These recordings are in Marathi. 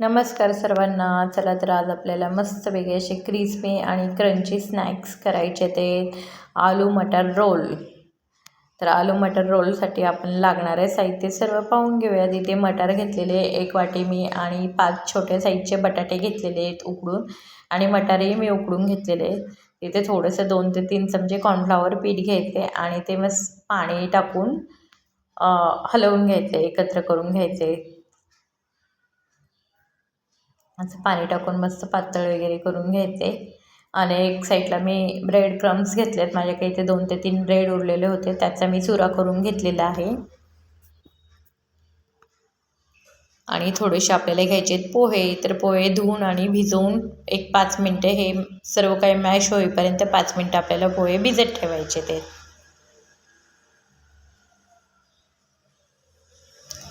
नमस्कार सर्वांना. चला तर आज आपल्याला मस्त वेगळे असे क्रिस्पी आणि क्रंची स्नॅक्स करायचे ते. आलू मटर रोल. तर आलू मटर रोलसाठी आपण लागणारे साहित्य सर्व पाहून घेऊया. तिथे मटर घेतलेले एक वाटी मी आणि पाच छोट्या साईजचे बटाटे घेतलेले आहेत उकडून. आणि मटारही मी उकडून घेतलेले तिथे थोडंसं दोन ते तीन चमचे कॉर्नफ्लॉवर पीठ घ्यायचे आणि ते मस्त पाणी टाकून हलवून घ्यायचे एकत्र करून घ्यायचे. असं पाणी टाकून मस्त पातळ वगैरे करून घ्यायचे. आणि एक साईडला मी ब्रेड क्रम्स घेतले आहेत माझ्याकडे इथे दोन ते तीन ब्रेड उरलेले होते. त्याचा मी चुरा करून घेतलेला आहे. आणि थोडेसे आपल्याला घ्यायचे आहेत पोहे. तर पोहे धुवून आणि भिजवून एक पाच मिनटे हे सर्व काही मॅश होईपर्यंत पाच मिनटं आपल्याला पोहे भिजत ठेवायचे ते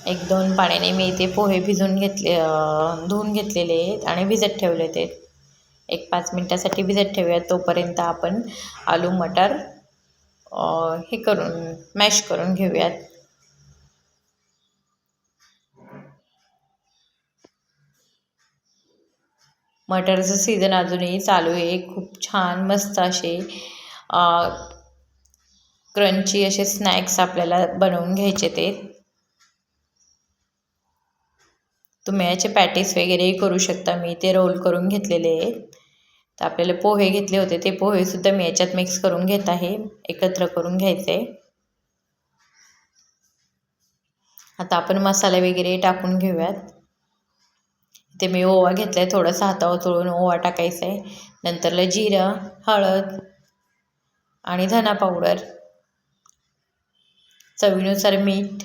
एक दोन पाण्याने मी इथे पोहे भिजून घेतले धुवून घेतलेले आहेत आणि भिजत ठेवले ते एक पाच मिनटासाठी भिजत ठेवूयात. तोपर्यंत आपण आलू मटर हे करून मॅश करून घेऊयात. मटरचं सीझन अजूनही चालू आहे. खूप छान मस्त असे क्रंची असे स्नॅक्स आपल्याला बनवून घ्यायचे ते. तुम्ही याचे पॅटीस वगैरेही करू शकता मी. ते रोल करून घेतलेले आहेत. तर आपल्याला पोहे घेतले होते. ते पोहेसुद्धा मी याच्यात मिक्स करून घेत आहे. एकत्र करून घ्यायचे. आता आपण मसाले वगैरे टाकून घेऊयात. ते मी ओवा घेतला आहे थोडासा हातावर चोळून ओवा टाकायचा आहे. नंतरला जिरं हळद आणि धना पावडर चवीनुसार मीठ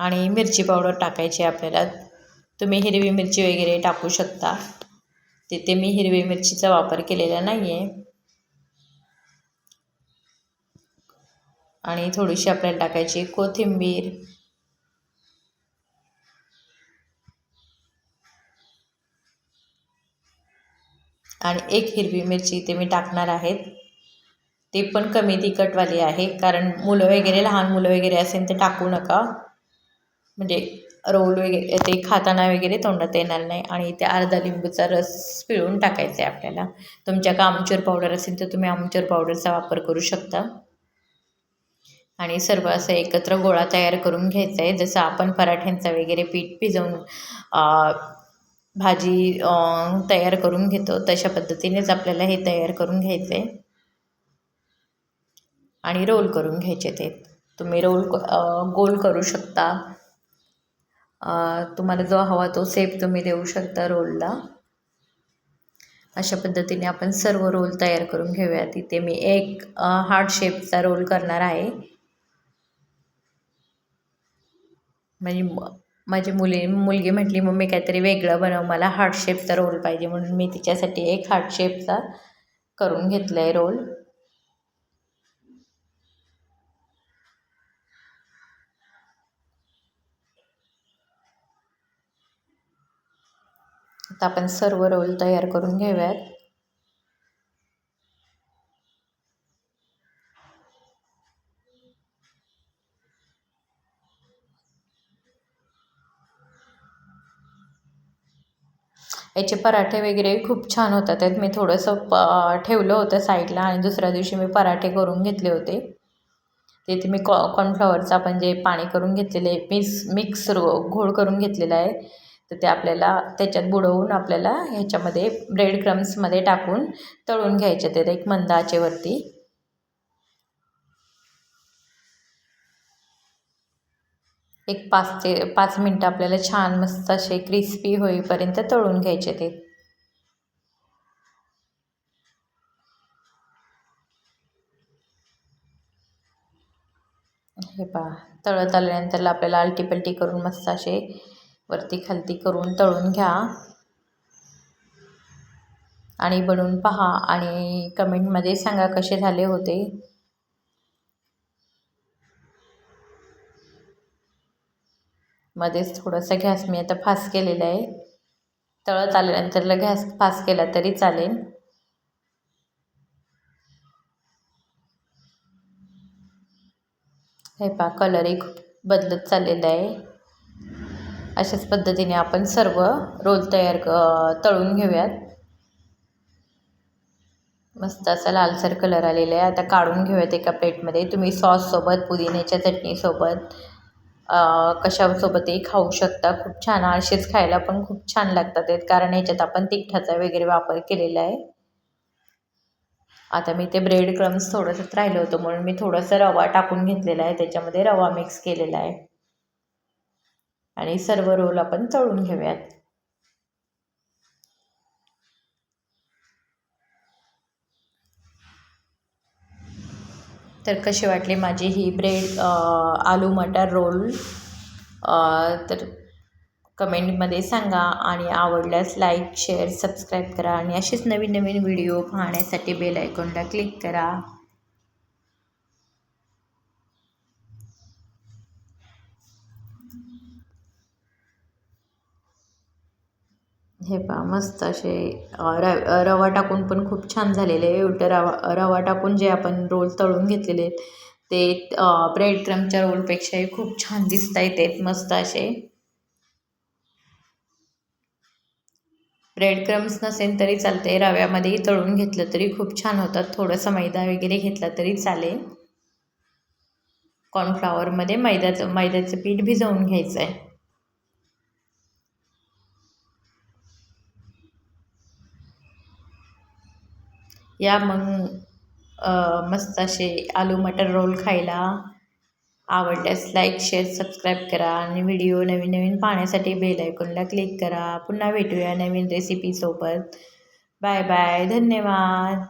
आणि मिरची पावडर टाकायची आपल्याला. तुम्ही हिरवी मिरची वगैरे टाकू शकता. तिथे मी हिरवी मिरचीचा वापर केलेला नाही आहे आणि थोडीशी आपल्याला टाकायची कोथिंबीर. आणि एक हिरवी मिरची इथे मी टाकणार आहेत ते पण कमी तिखटवाली आहे कारण मुलं वगैरे लहान मुलं वगैरे असेल ते टाकू नका. म्हणजे रोल वगैरे ते खाताना वगैरे तोंडात येणार नाही आणि ते अर्धा लिंबूचा रस पिळून टाकायचा आहे आपल्याला. तुमच्याकडे आमचूर पावडर असेल तर तुम्ही आमचूर पावडरचा वापर करू शकता. आणि सर्व असं एकत्र गोळा तयार करून घ्यायचा आहे. जसं आपण पराठ्यांचा वगैरे पीठ भिजवून भाजी तयार करून घेतो तशा पद्धतीनेच आपल्याला हे तयार करून घ्यायचं आहे. आणि रोल करून घ्यायचे ते तुम्ही रोल गोल करू शकता. तुम्हाला जो हवा तो सेप तुम्ही देऊ शकता रोलला अशा पद्धतीने आपण सर्व रोल तयार करून घेऊया तिथे मी एक हार्ड शेपचा रोल करणार आहे. म्हणजे माझी मुली मुलगी म्हटली मम्मी काहीतरी वेगळं बनव. मला हार्ट शेपचा रोल पाहिजे. म्हणून मी तिच्यासाठी एक हार्ट शेपचा करून घेतला आहे रोल आता आपण सर्व रोल तयार करून घेऊयात. याचे पराठे वगैरे खूप छान होतात. त्यात मी थोडंसं प ठेवलं होतं साईडला आणि दुसऱ्या दिवशी मी पराठे करून घेतले होते. तिथे मी कॉ कॉर्नफ्लॉवरचं आपण जे पाणी करून घेतलेले मिक्स मिक्स घोळ करून घेतलेला आहे. तर ते आपल्याला त्याच्यात बुडवून आपल्याला ह्याच्यामध्ये ब्रेड क्रम्समध्ये टाकून तळून घ्यायचे ते एक मंद आचेवरती एक पाच ते पाच मिनटं आपल्याला छान मस्त असे क्रिस्पी होईपर्यंत तळून घ्यायचे ते. हे पहा तळत आल्यानंतर आपल्याला आलटीपलटी करून मस्त असे वरती खालती करून तळून घ्या. आणि बनवून पहा आणि कमेंटमध्ये सांगा कसे झाले होते. मध्येच थोडंसं गॅस मी आता फास केलेला आहे. तळत आल्यानंतरला गॅस फास केला तरी चालेल. हे पहा कलरही खूप बदलत चाललेला आहे. अशाच पद्धतीने आपण सर्व रोल तयार क तळून घेऊयात. मस्त असा लालसर कलर आलेला आहे. आता काढून घेऊयात एका प्लेटमध्ये तुम्ही सॉससोबत पुदिन्याच्या चटणीसोबत कशासोबतही खाऊ शकता. खूप छान असेच खायला पण खूप छान लागतात आहेत. कारण याच्यात आपण तिखटाचा वगैरे वापर केलेला आहे. आता मी ते ब्रेड क्रम्स थोडंसंच राहिलं होतं म्हणून मी थोडंसं रवा टाकून घेतलेला आहे. त्याच्यामध्ये रवा मिक्स केलेला आहे. आणि सर्व रोल आपण तळून घेऊयात. तर कसे वाटले माझी ही ब्रेड आलू मटर रोल? तर कमेंटमध्ये सांगा आणि आवडल्यास लाईक शेअर सबस्क्राईब करा आणि असेच नवीन नवीन व्हिडिओ पाहण्यासाठी बेल आयकॉनला क्लिक करा. हे पहा मस्त असे र रवा टाकून पण खूप छान झालेले आहे. उलटं रवा रवा टाकून जे आपण रोल तळून घेतलेले आहेत ते ब्रेड क्रमच्या रोलपेक्षाही खूप छान दिसत आहेत मस्त असे. ब्रेड क्रम्स नसेल तरी चालते रव्यामध्येही तळून घेतलं तरी खूप छान होतात. थोडंसं मैदा वगैरे घेतला तरी चालेल. कॉर्नफ्लावरमध्ये मैद्याचं मैद्याचं पीठ भिजवून घ्यायचं आहे या मग मस्त असे आलू मटर रोल खायला आवडल्यास लाईक शेअर सबस्क्राईब करा आणि व्हिडिओ नवीन नवीन पाहण्यासाठी बेल आयकॉनला क्लिक करा. पुन्हा भेटूया नवीन रेसिपीसोबत बाय बाय धन्यवाद.